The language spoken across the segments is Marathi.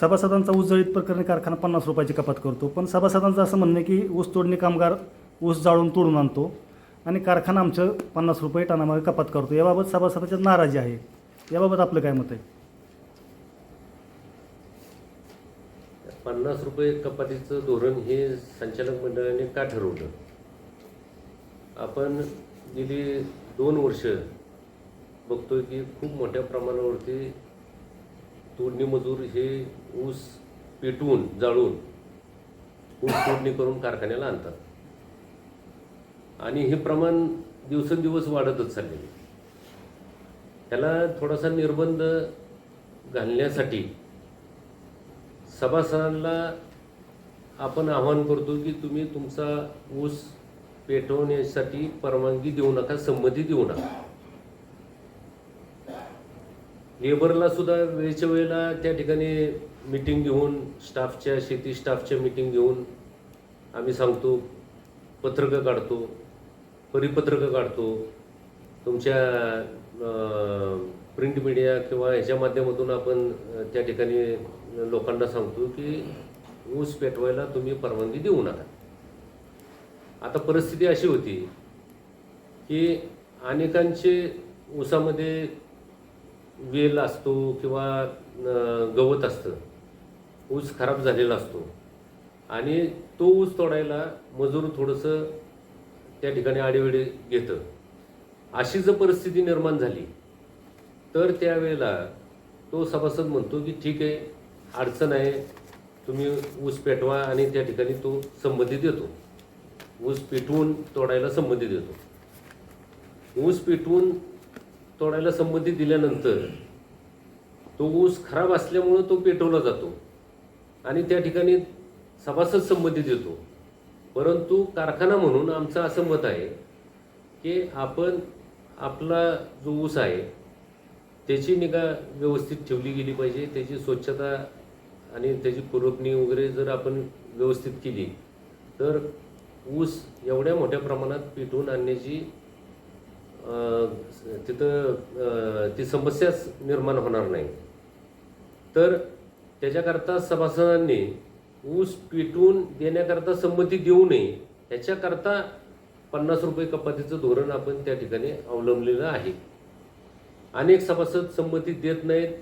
सभासदांचा ऊस जळीत प्रकरणी कारखाना पन्नास रुपयाची कपात करतो. पण सभासदांचं असं म्हणणं आहे की ऊस तोडणी कामगार ऊस जाळून तोडून आणतो आणि कारखाना आमचं पन्नास रुपये टनामागे कपात करतो. याबाबत सभासदांच्या नाराजी आहे. याबाबत आपलं काय मत आहे? पन्नास रुपये कपातीचं धोरण हे संचालक मंडळाने का ठरवलं? आपण गेली दोन वर्ष बघतोय की खूप मोठ्या प्रमाणावरती तोडणी मजूर हे ऊस पेटवून जाळून ऊस तोडणी करून कारखान्याला आणतात. आणि हे प्रमाण दिवसेंदिवस वाढतच चाललेले त्याला थोडासा निर्बंध घालण्यासाठी सभासदांना आपण आवाहन करतो की तुम्ही तुमचा ऊस पेटवण्यासाठी परवानगी देऊ नका संमती देऊ नका. लेबरला सुद्धा वेळच्या वेळेला त्या ठिकाणी मिटिंग घेऊन स्टाफच्या शेती स्टाफच्या मिटिंग घेऊन आम्ही सांगतो पत्रकं काढतो परिपत्रकं काढतो. तुमच्या प्रिंट मीडिया किंवा ह्याच्या माध्यमातून आपण त्या ठिकाणी लोकांना सांगतो की ऊस पेटवायला तुम्ही परवानगी देऊ नका. आता परिस्थिती अशी होती की अनेकांचे ऊसामध्ये वेल असतो किंवा गवत असतं ऊस खराब झालेला असतो. आणि तो ऊस तोडायला मजूर थोडंसं त्या ठिकाणी आडेवेडे घेतं. अशी जर परिस्थिती निर्माण झाली तर त्यावेळेला तो सभासद म्हणतो की ठीक आहे अडचण आहे तुम्ही ऊस पेटवा आणि त्या ठिकाणी तो संबंधित देतो ऊस पेटवून तोडायला संबंधित देतो ऊस पेटवून तोडायला संमती दिल्यानंतर तो ऊस खराब असल्यामुळं तो पेटवला जातो आणि त्या ठिकाणी सभासद संमती देतो. परंतु कारखाना म्हणून आमचं असं मत आहे की आपण आपला जो ऊस आहे त्याची निगा व्यवस्थित ठेवली गेली पाहिजे त्याची स्वच्छता आणि त्याची खुरपणी वगैरे जर आपण व्यवस्थित केली तर ऊस एवढ्या मोठ्या प्रमाणात पेटवून आणण्याची तिथं ती समस्याच निर्माण होणार नाही. तर त्याच्याकरता सभासदांनी ऊस पेटवून देण्याकरता संमती देऊ नये ह्याच्याकरता पन्नास रुपये कपातीचं धोरण आपण त्या ठिकाणी अवलंबलेलं आहे. अनेक सभासद संमती देत नाहीत.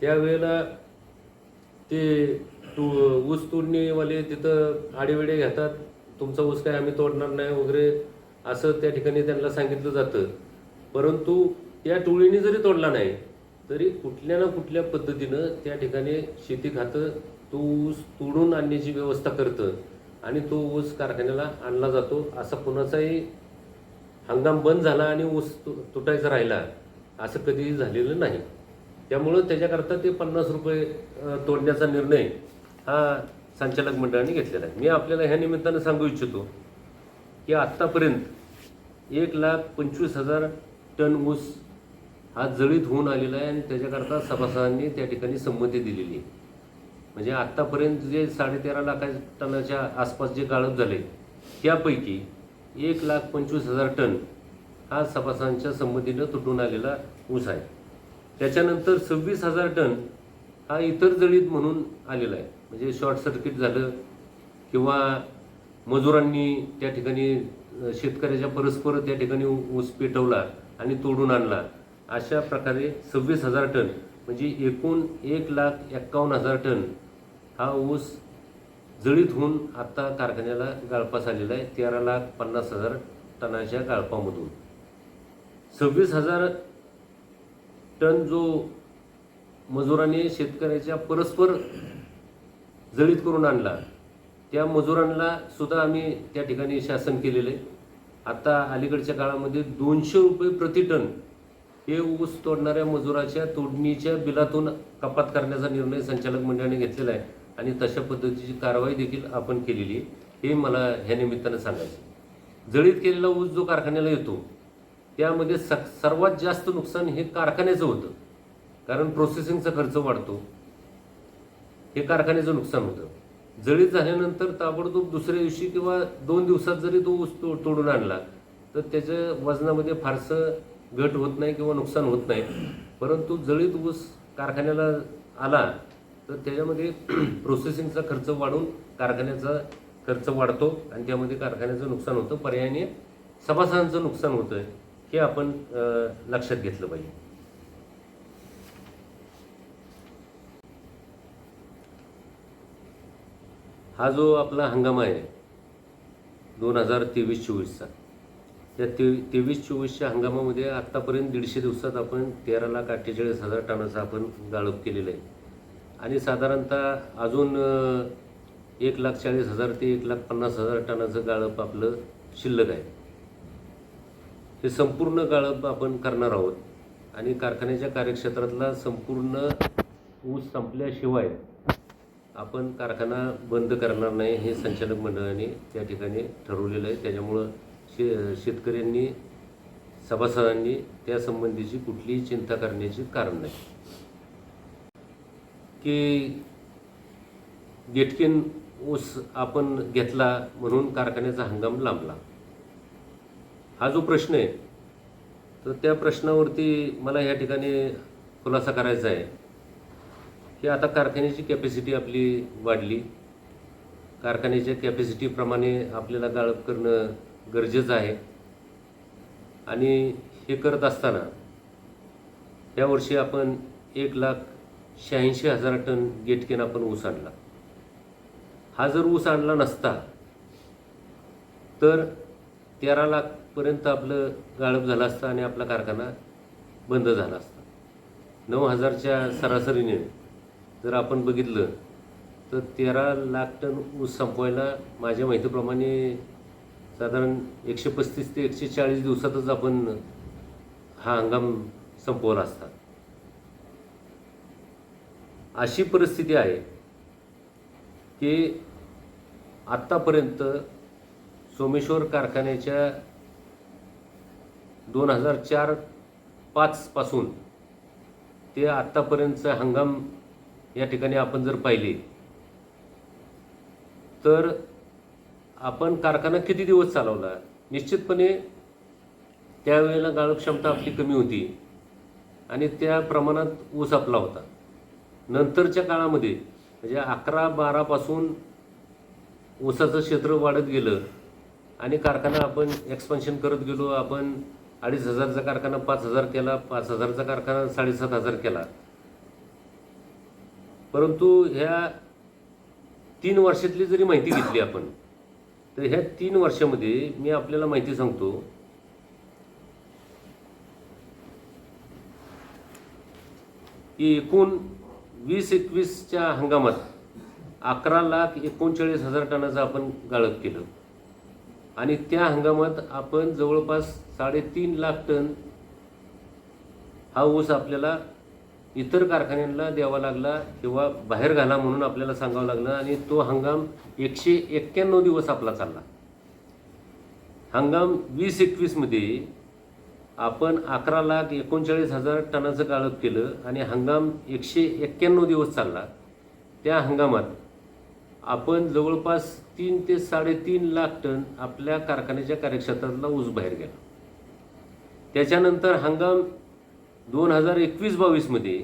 त्यावेळेला ते तू ऊस तोडणीवाले तिथं आडेवेडे घेतात. तुमचा ऊस काय आम्ही तोडणार नाही वगैरे. असं त्या ठिकाणी त्यांना सांगितलं जातं. परंतु त्या टोळीने जरी तोडला नाही तरी कुठल्या ना कुठल्या पद्धतीनं त्या ठिकाणी शेती खातं तो ऊस तोडून आणण्याची व्यवस्था करतं आणि तो ऊस कारखान्याला आणला जातो. असा कुणाचाही हंगाम बंद झाला आणि ऊस तु- तुटायचा राहिला असं कधीही झालेलं नाही. त्यामुळं त्याच्याकरता ते पन्नास रुपये तोडण्याचा निर्णय हा संचालक मंडळाने घेतलेला आहे. मी आपल्याला ह्या निमित्तानं सांगू इच्छितो की आत्तापर्यंत एक लाख पंचवीस हजार टन ऊस हा जळीत होऊन आलेला आहे आणि त्याच्याकरता सभासदांनी त्या ठिकाणी संमती दिलेली आहे. म्हणजे आत्तापर्यंत जे साडेतेरा लाखा टनाच्या आसपास जे गाळप झाले त्यापैकी एक लाख पंचवीस हजार टन हा सभासदांच्या संमतीनं तुटून आलेला ऊस आहे. त्याच्यानंतर सव्वीस हजार टन हा इतर जळीत म्हणून आलेला आहे. म्हणजे शॉर्ट सर्किट झालं किंवा मजुरांनी त्या ठिकाणी शेतकऱ्याच्या परस्पर त्या ठिकाणी ऊस पेटवला आणि तोडून आणला. अशा प्रकारे सव्वीस हजार टन म्हणजे एकूण एक लाख एक्कावन्न हजार टन हा ऊस जळीत होऊन आत्ता कारखान्याला गाळपास आलेला आहे तेरा लाख पन्नास हजार टनाच्या गाळपामधून. सव्वीस हजार टन जो मजुरांनी शेतकऱ्याच्या परस्पर जळीत करून आणला त्या मजुरांना सुद्धा आम्ही त्या ठिकाणी शासन केलेलं आहे. आता अलीकडच्या काळामध्ये दोनशे रुपये प्रति टन हे ऊस तोडणाऱ्या मजुराच्या तोडणीच्या बिलातून कपात करण्याचा निर्णय संचालक मंडळाने घेतलेला आहे. आणि तशा पद्धतीची कारवाई देखील आपण केलेली आहे. हे मला ह्या निमित्तानं सांगायचं जळीत केलेला ऊस जो कारखान्याला येतो त्यामध्ये स सर्वात जास्त नुकसान हे कारखान्याचं होतं. कारण प्रोसेसिंगचा खर्च वाढतो. हे कारखान्याचं नुकसान होतं. जळीत झाल्यानंतर ताबडतोब दुसऱ्या दिवशी किंवा दोन दिवसात जरी तो ऊस तो तोडून आणला तर त्याच्या वजनामध्ये फारसं घट होत नाही किंवा नुकसान होत नाही. परंतु जळीत ऊस कारखान्याला आला तर त्याच्यामध्ये प्रोसेसिंगचा खर्च वाढून कारखान्याचा खर्च वाढतो आणि त्यामध्ये कारखान्याचं नुकसान होतं. पर्यायाने सभासदांचं नुकसान होतं हे आपण लक्षात घेतलं पाहिजे. हा जो आपला हंगाम आहे दोन हजार तेवीस चोवीसचा त्या ते तेवीस चोवीसच्या हंगामामध्ये आत्तापर्यंत दीडशे दिवसात आपण तेरा लाख अठ्ठेचाळीस हजार टनाचा आपण गाळप केलेलं आहे. आणि साधारणतः अजून एक लाख चाळीस हजार ते एक लाख पन्नास हजार टनाचं गाळप आपलं शिल्लक आहे. हे संपूर्ण गाळप आपण करणार आहोत आणि कारखान्याच्या कार्यक्षेत्रातला संपूर्ण ऊस संपल्याशिवाय आपण कारखाना बंद करणार नाही हे संचालक मंडळाने त्या ठिकाणी ठरवलेलं आहे. त्याच्यामुळं शे शेतकऱ्यांनी सभासदांनी त्यासंबंधीची कुठलीही चिंता करण्याची कारण नाही. की गेटकिन ऊस आपण घेतला म्हणून कारखान्याचा हंगाम लांबला. हा जो प्रश्न आहे तर त्या प्रश्नावरती मला या ठिकाणी खुलासा करायचा आहे. की आता कारखान्याची कॅपॅसिटी आपली वाढली. कारखान्याच्या कॅपॅसिटीप्रमाणे आपल्याला गाळप करणं गरजेचं आहे. आणि हे करत असताना यावर्षी आपण एक लाख शहाऐंशी हजार टन गेटकेन आपण ऊस आणला. हा जर ऊस आणला नसता तर तेरा लाखपर्यंत आपलं गाळप झालं असतं आणि आपला कारखाना बंद झाला असता. नऊ हजारच्या सरासरीने जर आपण बघितलं तर तेरा लाख टन ऊस संपवायला माझ्या माहितीप्रमाणे साधारण एकशे पस्तीस ते एकशे चाळीस दिवसातच आपण हा हंगाम संपवला असता. अशी परिस्थिती आहे की आत्तापर्यंत सोमेश्वर कारखान्याच्या दोन हजार चार पाचपासून ते आत्तापर्यंतचा हंगाम या ठिकाणी आपण जर पाहिले तर आपण कारखाना किती दिवस चालवला? निश्चितपणे त्यावेळेला गाळप क्षमता आपली कमी होती आणि त्या प्रमाणात ऊस आपला होता. नंतरच्या काळामध्ये म्हणजे अकरा बारापासून ऊसाचं क्षेत्र वाढत गेलं आणि कारखाना आपण एक्सपान्शन करत गेलो आपण अडीच हजारचा कारखाना पाच हजार केला पाच हजारचा कारखाना साडेसात हजार केला. परंतु ह्या तीन वर्षातली जरी माहिती घेतली आपण तर ह्या तीन वर्षामध्ये मी आपल्याला माहिती सांगतो की एकूण वीस एकवीसच्या हंगामात अकरा लाख एकोणचाळीस हजार टनाचं आपण गाळप केलं. आणि त्या हंगामात आपण जवळपास साडेतीन लाख टन हा ऊस आपल्याला इतर कारखान्यांना द्यावा लागला किंवा बाहेर घाला म्हणून आपल्याला सांगावं लागलं आणि तो हंगाम एकशे एक्क्याण्णव दिवस आपला चालला. हंगाम वीस एकवीसमध्ये आपण अकरा लाख एकोणचाळीस हजार टनाचं गाळप केलं आणि हंगाम एकशे एक्क्याण्णव दिवस चालला. त्या हंगामात आपण जवळपास तीन ते साडेतीन लाख टन आपल्या कारखान्याच्या कार्यक्षेत्रातला ऊस बाहेर गेला. त्याच्यानंतर हंगाम दोन हजार एकवीस बावीसमध्ये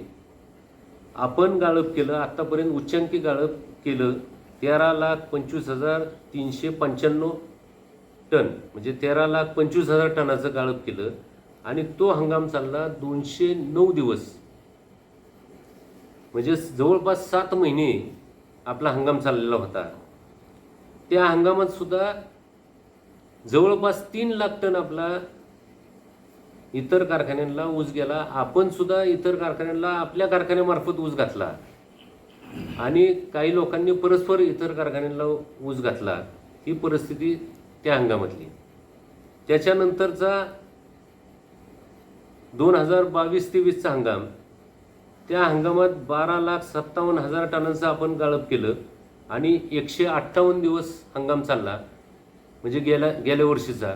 आपण गाळप केलं आत्तापर्यंत उच्चांकी गाळप केलं तेरा लाख पंचवीस हजार तीनशे पंच्याण्णव टन म्हणजे तेरा लाख पंचवीस हजार टनाचं गाळप केलं आणि तो हंगाम चालला दोनशे नऊ दिवस. म्हणजे जवळपास सात महिने आपला हंगाम चाललेला होता. त्या हंगामात सुद्धा जवळपास तीन लाख टन आपला इतर कारखान्यांना ऊस गेला आपण सुद्धा इतर कारखान्यांना आपल्या कारखान्यामार्फत ऊस घातला. आणि काही लोकांनी परस्पर इतर कारखान्यांना ऊस घातला. ही परिस्थिती त्या हंगामातली. त्याच्यानंतरचा दोन हजार बावीस तेवीसचा हंगाम त्या हंगामात बारा लाख सत्तावन्न हजार टनांचं आपण गाळप केलं आणि एकशे अठ्ठावन्न दिवस हंगाम चालला. म्हणजे गेल्या गेल्या वर्षीचा.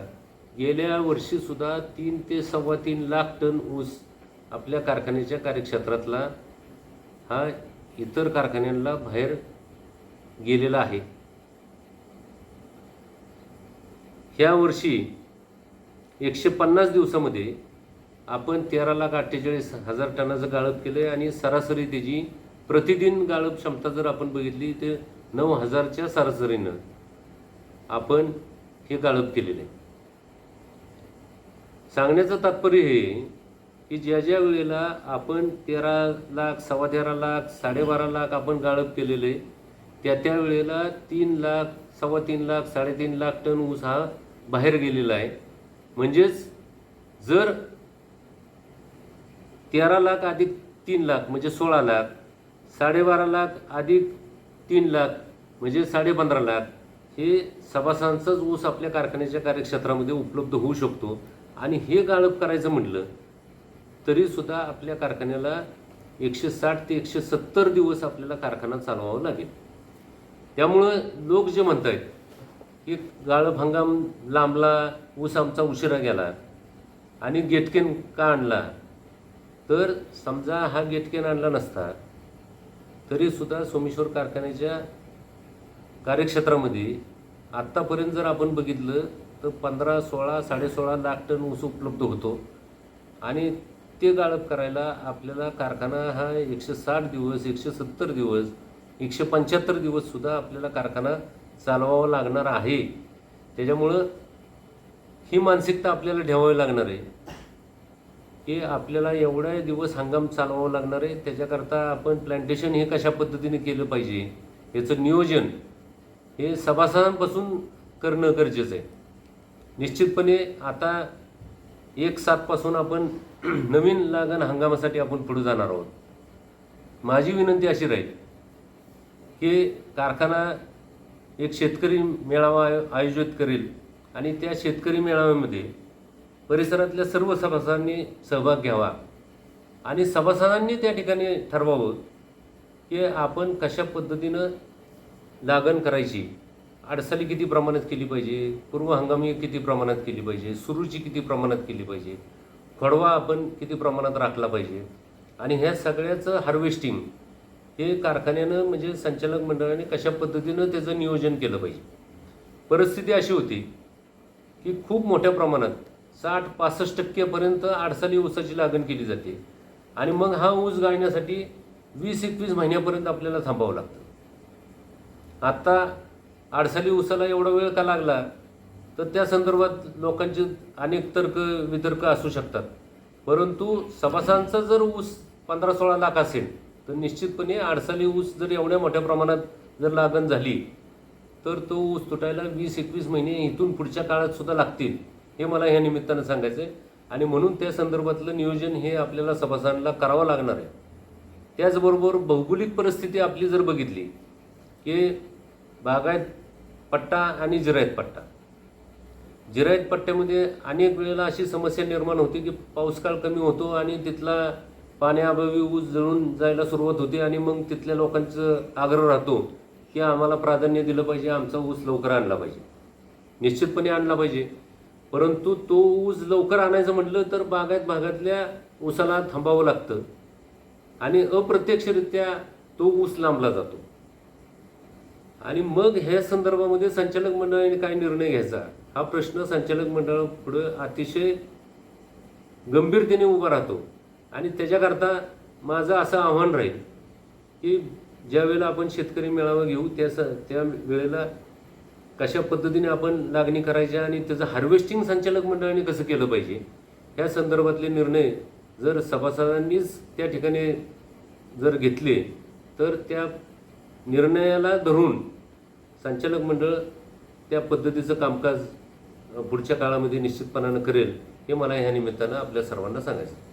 गेल्या वर्षीसुद्धा तीन ते सव्वा तीन लाख टन ऊस आपल्या कारखान्याच्या कार्यक्षेत्रातला हा इतर कारखान्यांना बाहेर गेलेला आहे. ह्या वर्षी एकशे पन्नास दिवसामध्ये आपण तेरा लाख अठ्ठेचाळीस हजार टनाचं गाळप केलं आहे आणि सरासरी त्याची प्रतिदिन गाळप क्षमता जर आपण बघितली तर नऊ हजारच्या सरासरीनं आपण हे गाळप केलेलं आहे. सांगण्याचं तात्पर्य हे की ज्या ज्या वेळेला आपण तेरा लाख सव्वा तेरा लाख साडेबारा लाख आपण गाळप केलेले त्या त्या वेळेला तीन लाख सव्वा तीन लाख साडेतीन लाख टन ऊस हा बाहेर गेलेला आहे. म्हणजेच जर तेरा लाख अधिक तीन लाख म्हणजे सोळा लाख साडेबारा लाख अधिक तीन लाख म्हणजे साडेपंधरा लाख हे सभासांचाच ऊस आपल्या कारखान्याच्या कार्यक्षेत्रामध्ये उपलब्ध होऊ शकतो. आणि हे गाळप करायचं म्हटलं तरीसुद्धा आपल्या कारखान्याला एकशे साठ ते एकशे सत्तर दिवस आपल्याला कारखाना चालवावा लागेल. त्यामुळं लोक जे म्हणत आहेत की गाळप हंगाम लांबला ऊस आमचा उशिरा गेला आणि गेटकेन का आणला? तर समजा हा गेटकेन आणला नसता तरीसुद्धा सोमेश्वर कारखान्याच्या कार्यक्षेत्रामध्ये आत्तापर्यंत जर आपण बघितलं तर पंधरा सोळा साडेसोळा लाख टन ऊस उपलब्ध होतो. आणि ते गाळप करायला आपल्याला कारखाना हा एकशे साठ दिवस एकशे सत्तर दिवस एकशे पंच्याहत्तर दिवससुद्धा आपल्याला कारखाना चालवावा लागणार आहे. त्याच्यामुळं ही मानसिकता आपल्याला ठेवावी लागणार आहे. की आपल्याला एवढा दिवस हंगाम चालवावा लागणार आहे त्याच्याकरता आपण प्लांटेशन हे कशा पद्धतीने केलं पाहिजे? याचं नियोजन हे सभासदांपासून करणं गरजेचं आहे. निश्चितपणे आता एक सातपासून आपण नवीन लागण हंगामासाठी आपण पुढे जाणार आहोत. माझी विनंती अशी राहील की कारखाना एक शेतकरी मेळावा आयोजित करेल आणि त्या शेतकरी मेळाव्यामध्ये परिसरातल्या सर्व सभासदांनी सहभाग घ्यावा आणि सभासदांनी त्या ठिकाणी ठरवावं की आपण कशा पद्धतीनं लागण करायची. अडसली किती प्रमाणात केली पाहिजे? पूर्व हंगामी किती प्रमाणात केली पाहिजे? सुरूची किती प्रमाणात केली पाहिजे? फडवा आपण किती प्रमाणात राखला पाहिजे? आणि ह्या सगळ्याचं हार्वेस्टिंग हे कारखान्यानं म्हणजे संचालक मंडळाने कशा पद्धतीनं त्याचं नियोजन केलं पाहिजे? परिस्थिती अशी होती की खूप मोठ्या प्रमाणात साठ पासष्ट टक्केपर्यंत आडसाली ऊसाची लागण केली जाते. आणि मग हा ऊस गाळण्यासाठी वीस एकवीस महिन्यापर्यंत आपल्याला थांबावं लागतं. आत्ता अडसाली ऊसाला एवढा वेळ का लागला? तर त्या संदर्भात लोकांचे अनेक तर्क वितर्क असू शकतात. परंतु सभासांचा जर ऊस पंधरा सोळा लाख असेल तर निश्चितपणे अडसाली ऊस जर एवढ्या मोठ्या प्रमाणात जर लागण झाली तर तो ऊस तुटायला वीस एकवीस महिने इथून पुढच्या काळात सुद्धा लागतील हे मला ह्या निमित्तानं सांगायचं आहे आणि म्हणून त्या संदर्भातलं नियोजन हे आपल्याला सभासांना करावं लागणार आहे. त्याचबरोबर भौगोलिक परिस्थिती आपली जर बघितली की बागायत पट्टा आणि जिरायत पट्टा. जिरायत पट्ट्यामध्ये अनेक वेळेला अशी समस्या निर्माण होती की पाऊस काळ कमी होतो आणि तिथला पाण्याअभावी ऊस जळून जायला सुरुवात होते आणि मग तिथल्या लोकांचं आग्रह राहतो की आम्हाला प्राधान्य दिलं पाहिजे आमचा ऊस लवकर आणला पाहिजे. निश्चितपणे आणला पाहिजे. परंतु तो ऊस लवकर आणायचं म्हटलं तर बागायत भागातल्या ऊसाला थांबावं लागतं आणि अप्रत्यक्षरित्या तो ऊस लांबला जातो. आणि मग ह्या संदर्भामध्ये संचालक मंडळाने काय निर्णय घ्यायचा? हा प्रश्न संचालक मंडळापुढं अतिशय गंभीरतेने उभा राहतो. आणि त्याच्याकरता माझं असं आव्हान राहील की ज्या वेळेला आपण शेतकरी मेळावा घेऊ त्या स त्या वेळेला कशा पद्धतीने आपण लागणी करायच्या आणि त्याचं हार्वेस्टिंग संचालक मंडळाने कसं केलं पाहिजे? ह्या संदर्भातले निर्णय जर सभासदांनीच त्या ठिकाणी जर घेतले तर त्या निर्णयाला धरून संचालक मंडळ त्या पद्धतीचं कामकाज पुढच्या काळामध्ये निश्चितपणानं करेल हे मला ह्या निमित्तानं आपल्या सर्वांना सांगायचं